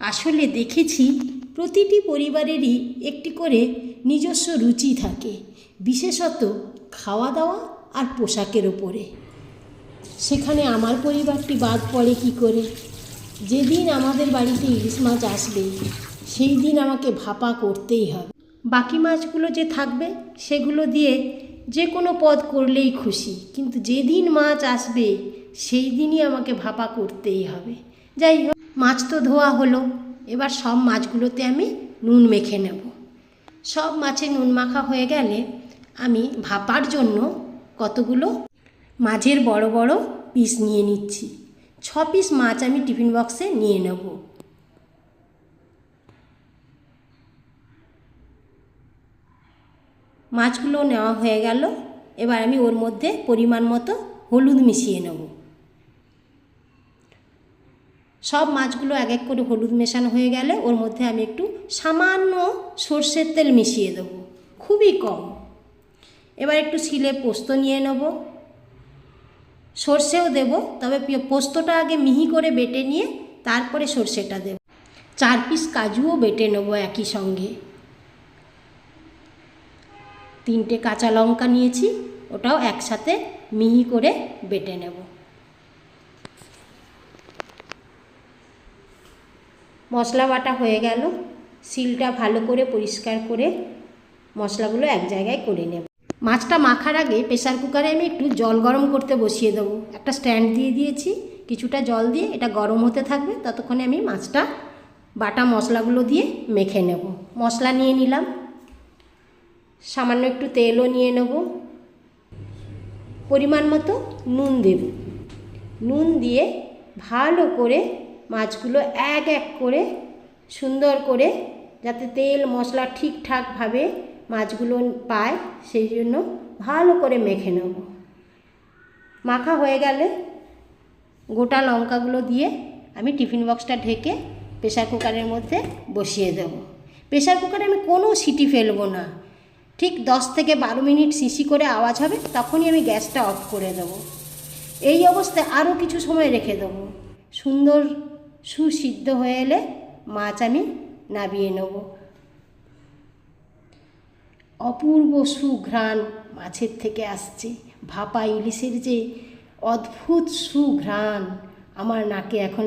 আসলে দেখেছি প্রতিটি পরিবারেরই একটি করে নিজস্ব রুচি থাকে, বিশেষত খাওয়া দাওয়া আর পোশাকের ওপরে। সেখানে আমার পরিবারটি বাদ পড়ে কি করে? যেদিন আমাদের বাড়িতে ইলিশ মাছ আসবে, সেই দিন আমাকে ভাপা করতেই হবে। বাকি মাছগুলো যে থাকবে, সেগুলো দিয়ে যে কোনো পদ করলেই খুশি, কিন্তু যেদিন মাছ আসবে, সেই দিনই আমাকে ভাপা করতেই হবে। যাই হোক। মাছ তো ধোয়া হলো, এবার সব মাছগুলোতে আমি নুন মেখে নেব। সব মাছে নুন মাখা হয়ে গেলে আমি ভাপার জন্য কতগুলো মাছের বড় বড় পিস নিয়ে নিচ্ছি। ছ পিস মাছ আমি টিফিন বক্সে নিয়ে নেব। মাছগুলো নেওয়া হয়ে গেল, এবার আমি ওর মধ্যে পরিমাণ মতো হলুদ মিশিয়ে নেব। সব মাছগুলো এক এক করে হলুদ মেশানো হয়ে গেলে ওর মধ্যে আমি একটু সামান্য সর্ষের তেল মিশিয়ে দেবো। খুবই কম। এবার একটু শিলে পোস্ত নিয়ে নেব। সর্ষেও দেব, তবে পোস্তটা আগে মিহি করে বেটে নিয়ে তারপরে সর্ষেটা দেব। চার পিস কাজুও বেটে নেব একই সঙ্গে। তিনটে কাঁচা লঙ্কা নিয়েছি, ওটাও একসাথে মিহি করে বেটে নেব। মশলা বাটা হয়ে গেল। শিলটা ভালো করে পরিষ্কার করে মশলাগুলো এক জায়গায় করে নেব। মাছটা মাখার আগে প্রেসার কুকারে আমি একটু জল গরম করতে বসিয়ে দেবো। একটা স্ট্যান্ড দিয়ে দিয়েছি। কিছুটা জল দিয়ে এটা গরম হতে থাকবে। ততক্ষণে আমি মাছটা বাটা মশলাগুলো দিয়ে মেখে নেব। মশলা নিয়ে নিলাম। সামান্য একটু তেলও নিয়ে নেব। পরিমাণ মতো নুন দেব। নুন দিয়ে ভালো করে মাছগুলো এক এক করে সুন্দর করে যাতে তেল, মশলা ঠিকঠাকভাবে মাছগুলো পায়, সেই জন্য ভালো করে মেখে নেব। মাখা হয়ে গেলে গোটা লঙ্কাগুলো দিয়ে আমি টিফিন বক্সটা ঢেকে প্রেসার কুকারের মধ্যে বসিয়ে দেব। প্রেসার কুকারে আমি কোনো সিটি ফেলব না। ঠিক দশ থেকে বারো মিনিট সিসি করে আওয়াজ হবে, তখনই আমি গ্যাসটা অফ করে দেবো। এই অবস্থায় আরও কিছু সময় রেখে দেবো। সুন্দর সুসিদ্ধ হয়ে এলে মাছ আমি নাবিয়ে নেব। অপূর্ব সুঘ্রাণ মাছের থেকে আসছে। ভাপা ইলিশের যে অদ্ভুত সুঘ্রাণ আমার নাকে এখন